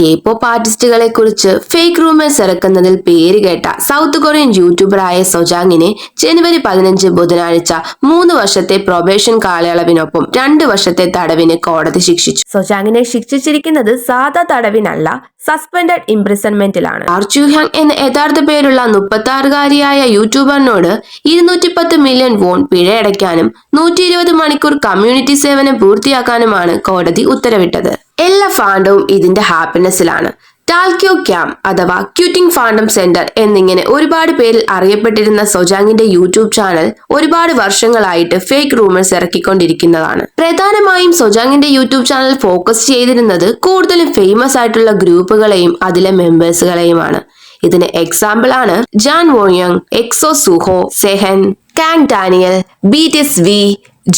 K pop ആർട്ടിസ്റ്റുകളെ കുറിച്ച് fake rumours ഇറക്കുന്നതിൽ പേര് കേട്ട സൗത്ത് കൊറിയൻ യൂട്യൂബറായ സൊജാങ്ങിനെ ജനുവരി പതിനഞ്ച് ബുധനാഴ്ച മൂന്ന് വർഷത്തെ പ്രൊബേഷൻ കാലയളവിനൊപ്പം രണ്ട് വർഷത്തെ തടവിന് കോടതി ശിക്ഷിച്ചു. സൊജാങ്ങിനെ ശിക്ഷിച്ചിരിക്കുന്നത് സാധാ തടവിനല്ല സസ്പെൻഡഡ് ഇംപ്രിസൺമെന്റിലാണ് ആർച്ചുഹാങ് എന്ന യഥാർത്ഥ പേരുള്ള മുപ്പത്തി ആറുകാരിയായ യൂട്യൂബറിനോട് ഇരുന്നൂറ്റി പത്ത് മില്യൺ വോൺ പിഴയടയ്ക്കാനും നൂറ്റി ഇരുപത് മണിക്കൂർ കമ്മ്യൂണിറ്റി സേവനം പൂർത്തിയാക്കാനുമാണ് കോടതി ഉത്തരവിട്ടത്. എല്ലാ ഫാണ്ടവും ഇതിന്റെ ഹാപ്പിനെസ്സിലാണ് ടാൽക്യോ ക്യാം അഥവാ ക്യൂട്ടിംഗ് ഫാണ്ടം സെന്റർ എന്നിങ്ങനെ ഒരുപാട് പേരിൽ അറിയപ്പെട്ടിരുന്ന സൊജാങ്ങിന്റെ യൂട്യൂബ് ചാനൽ ഒരുപാട് വർഷങ്ങളായിട്ട് ഫേക്ക് റൂമേഴ്സ് ഇറക്കിക്കൊണ്ടിരിക്കുന്നതാണ്. പ്രധാനമായും സൊജാങ്ങിന്റെ യൂട്യൂബ് ചാനൽ ഫോക്കസ് ചെയ്തിരുന്നത് കൂടുതലും ഫേമസ് ആയിട്ടുള്ള ഗ്രൂപ്പുകളെയും അതിലെ മെമ്പേഴ്സുകളെയുമാണ് ഇതിന് എക്സാമ്പിൾ ആണ് Jang Wonyoung EXO Suho Sehun Kang Daniel BTS V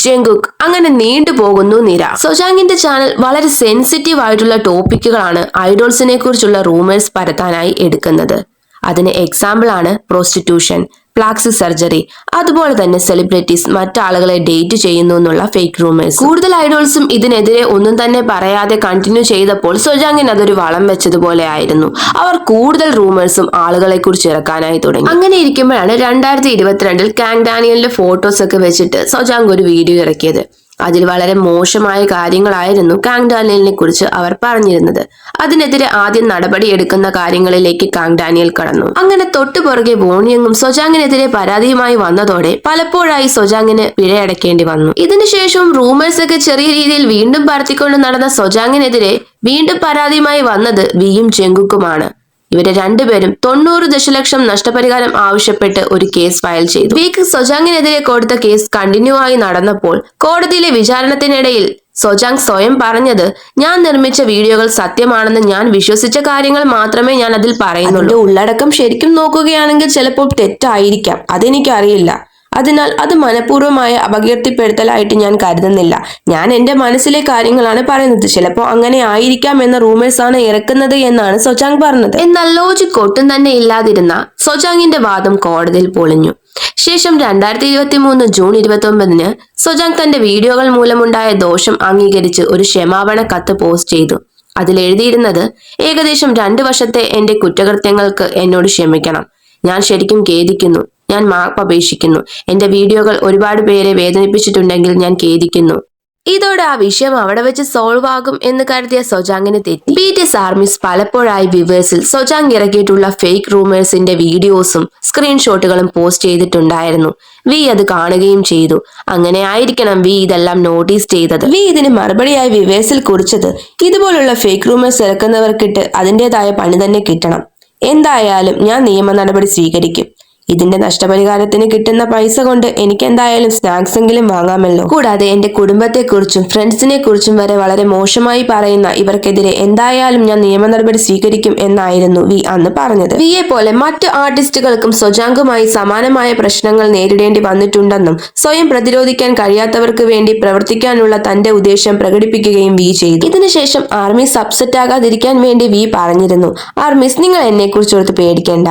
Jungkook അങ്ങനെ നീണ്ടുപോകുന്നു നിര. സൊജാങ്ങിന്റെ ചാനൽ വളരെ സെൻസിറ്റീവ് ആയിട്ടുള്ള ടോപ്പിക്കുകളാണ് ഐഡോൾസിനെ കുറിച്ചുള്ള റൂമേഴ്സ് പരത്താനായി എടുക്കുന്നത്. അതിന് എക്സാമ്പിൾ ആണ് പ്രോസ്റ്റിറ്റ്യൂഷൻ പ്ലാക്സിക് സർജറി അതുപോലെ തന്നെ സെലിബ്രിറ്റീസ് മറ്റാളുകളെ ഡേറ്റ് ചെയ്യുന്നു എന്നുള്ള ഫേക്ക് റൂമേഴ്സ് കൂടുതൽ ഐഡോൾസും ഇതിനെതിരെ ഒന്നും തന്നെ പറയാതെ കണ്ടിന്യൂ ചെയ്തപ്പോൾ സൊജാങ്ങിന് അതൊരു വളം വെച്ചതുപോലെ ആയിരുന്നു. അവർ കൂടുതൽ റൂമേഴ്സും ആളുകളെ കുറിച്ച് ഇറക്കാനായി തുടങ്ങി. അങ്ങനെ ഇരിക്കുമ്പോഴാണ് രണ്ടായിരത്തി ഇരുപത്തിരണ്ടിൽ കാങ് ഡാനിയലിന്റെ ഫോട്ടോസ് ഒക്കെ വെച്ചിട്ട് സൊജാങ് ഒരു വീഡിയോ ഇറക്കിയത്. അതിൽ വളരെ മോശമായ കാര്യങ്ങളായിരുന്നു കാങ് ഡാനിയലിനെ കുറിച്ച് അവർ പറഞ്ഞിരുന്നത്. അതിനെതിരെ ആദ്യം നടപടി എടുക്കുന്ന കാര്യങ്ങളിലേക്ക് കാങ് ഡാനിയൽ കടന്നു. അങ്ങനെ തൊട്ടു പുറകെ വോണിയങ്ങും സൊജാങ്ങിനെതിരെ പരാതിയുമായി വന്നതോടെ പലപ്പോഴായി സൊജാങ്ങിന് പിഴയടക്കേണ്ടി വന്നു. ഇതിനുശേഷവും റൂമേഴ്സ് ഒക്കെ ചെറിയ രീതിയിൽ വീണ്ടും പരത്തിക്കൊണ്ട് നടന്ന സൊജാങ്ങിനെതിരെ വീണ്ടും പരാതിയുമായി വന്നത് വിയും ജെങ്കുക്കുമാണ് ഇവരെ രണ്ടുപേരും തൊണ്ണൂറ് ദശലക്ഷം നഷ്ടപരിഹാരം ആവശ്യപ്പെട്ട് ഒരു കേസ് ഫയൽ ചെയ്തു. വീക്ക് സൊജാങ്ങിനെതിരെ കൊടുത്ത കേസ് കണ്ടിന്യൂ ആയി നടന്നപ്പോൾ കോടതിയിലെ വിചാരണത്തിനിടയിൽ സൊജാങ് സ്വയം പറഞ്ഞത് ഞാൻ നിർമ്മിച്ച വീഡിയോകൾ സത്യമാണെന്ന് ഞാൻ വിശ്വസിച്ച കാര്യങ്ങൾ മാത്രമേ ഞാൻ അതിൽ പറയുന്നുള്ളൂ. ഉള്ളടക്കം ശരിക്കും നോക്കുകയാണെങ്കിൽ ചിലപ്പോൾ തെറ്റായിരിക്കാം. അതെനിക്കറിയില്ല. അതിനാൽ അത് മനഃപൂർവമായ അപകീർത്തിപ്പെടുത്തലായിട്ട് ഞാൻ കരുതുന്നില്ല. ഞാൻ എന്റെ മനസ്സിലെ കാര്യങ്ങളാണ് പറയുന്നത്. ചിലപ്പോൾ അങ്ങനെ ആയിരിക്കാം എന്ന ആണ് ഇറക്കുന്നത് എന്നാണ് സൊചാങ് പറഞ്ഞത്. എന്നാൽ ലോജിക് ഒട്ടും തന്നെ ഇല്ലാതിരുന്ന സൊചാങ്ങിന്റെ വാദം കോടതിയിൽ പൊളിഞ്ഞു. ശേഷം രണ്ടായിരത്തി ഇരുപത്തി മൂന്ന് ജൂൺ ഇരുപത്തി ഒമ്പതിന് സൊജാങ് തന്റെ വീഡിയോകൾ മൂലമുണ്ടായ ദോഷം അംഗീകരിച്ച് ഒരു ക്ഷമാപണ കത്ത് പോസ്റ്റ് ചെയ്തു. അതിൽ എഴുതിയിരുന്നത് ഏകദേശം രണ്ടു വർഷത്തെ എന്റെ കുറ്റകൃത്യങ്ങൾക്ക് എന്നോട് ക്ഷമിക്കണം. ഞാൻ ശരിക്കും ഖേദിക്കുന്നു. ഞാൻ മാപ്പ് അപേക്ഷിക്കുന്നു എന്റെ വീഡിയോകൾ ഒരുപാട് പേരെ വേദനിപ്പിച്ചിട്ടുണ്ടെങ്കിൽ ഞാൻ ഖേദിക്കുന്നു. ഇതോടെ ആ വിഷയം അവിടെ വെച്ച് സോൾവ് ആകും എന്ന് കരുതിയ സൊജാങ്ങിന് തെറ്റി. ബി ടി എസ് ആർമിസ് പലപ്പോഴായി വിവേഴ്സിൽ സൊജാങ് ഇറക്കിയിട്ടുള്ള ഫേക്ക് റൂമേഴ്സിന്റെ വീഡിയോസും സ്ക്രീൻഷോട്ടുകളും പോസ്റ്റ് ചെയ്തിട്ടുണ്ടായിരുന്നു. വി അത് കാണുകയും ചെയ്തു. അങ്ങനെ ആയിരിക്കണം വി ഇതെല്ലാം നോട്ടീസ് ചെയ്തത്. വി ഇതിന് മറുപടിയായി വിവേഴ്സിൽ കുറിച്ചത് ഇതുപോലുള്ള ഫേക്ക് റൂമേഴ്സ് ഇറക്കുന്നവർക്കിട്ട് അതിന്റെതായ പണി തന്നെ കിട്ടണം. എന്തായാലും ഞാൻ നിയമ നടപടി സ്വീകരിക്കും. ഇതിന്റെ നഷ്ടപരിഹാരത്തിന് കിട്ടുന്ന പൈസ കൊണ്ട് എനിക്ക് എന്തായാലും സ്നാക്സ് എങ്കിലും വാങ്ങാമല്ലോ. കൂടാതെ എന്റെ കുടുംബത്തെക്കുറിച്ചും ഫ്രണ്ട്സിനെ കുറിച്ചും വരെ വളരെ മോശമായി പറയുന്ന ഇവർക്കെതിരെ എന്തായാലും ഞാൻ നിയമ നടപടി സ്വീകരിക്കും എന്നായിരുന്നു വി അന്ന് പറഞ്ഞത്. വിയെ പോലെ മറ്റു ആർട്ടിസ്റ്റുകൾക്കും സ്വജാങ്കുമായി സമാനമായ പ്രശ്നങ്ങൾ നേരിടേണ്ടി വന്നിട്ടുണ്ടെന്നും സ്വയം പ്രതിരോധിക്കാൻ കഴിയാത്തവർക്ക് വേണ്ടി പ്രവർത്തിക്കാനുള്ള തന്റെ ഉദ്ദേശം പ്രകടിപ്പിക്കുകയും വി ചെയ്തു. ഇതിനുശേഷം ആർമി സബ്സെറ്റ് ആകാതിരിക്കാൻ വേണ്ടി വി പറഞ്ഞിരുന്നു. ആർമിസ് നിങ്ങൾ എന്നെ കുറിച്ചോർത്ത് പേടിക്കേണ്ട.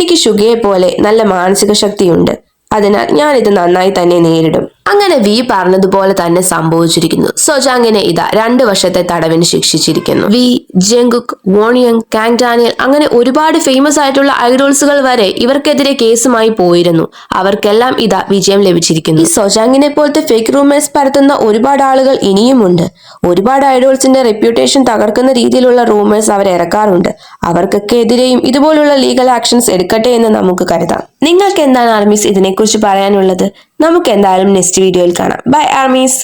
എനിക്ക് ഷുഗയെ പോലെ നല്ല മാനസിക ശക്തിയുണ്ട് അതിനാൽ ഞാനിത് നന്നായി തന്നെ നേരിടും. അങ്ങനെ വി പറഞ്ഞതുപോലെ തന്നെ സംഭവിച്ചിരിക്കുന്നു. സോജാങ്ങിനെ ഇതാ രണ്ട് വർഷത്തെ തടവിന് ശിക്ഷിച്ചിരിക്കുന്നു. V Jungkook Wonyoung Kang Daniel അങ്ങനെ ഒരുപാട് ഫേമസ് ആയിട്ടുള്ള ഐഡോൾസുകൾ വരെ ഇവർക്കെതിരെ കേസുമായി പോയിരുന്നു. അവർക്കെല്ലാം ഇതാ വിജയം ലഭിച്ചിരിക്കുന്നു. സോജാങ്ങിനെ പോലത്തെ ഫേക്ക് റൂമേഴ്സ് പരത്തുന്ന ഒരുപാട് ആളുകൾ ഇനിയുമുണ്ട്. ഒരുപാട് ഐഡോൾസിന്റെ റെപ്യൂട്ടേഷൻ തകർക്കുന്ന രീതിയിലുള്ള റൂമേഴ്സ് അവർ ഇറക്കാറുണ്ട്. അവർക്കൊക്കെ എതിരെയും ഇതുപോലുള്ള ലീഗൽ ആക്ഷൻസ് എടുക്കട്ടെ എന്ന് നമുക്ക് കരുതാം. നിങ്ങൾക്ക് എന്താണ് ആർമീസ് ഇതിനെക്കുറിച്ച് പറയാനുള്ളത്? നമുക്ക് എന്തായാലും നെക്സ്റ്റ് വീഡിയോയിൽ കാണാം. By armies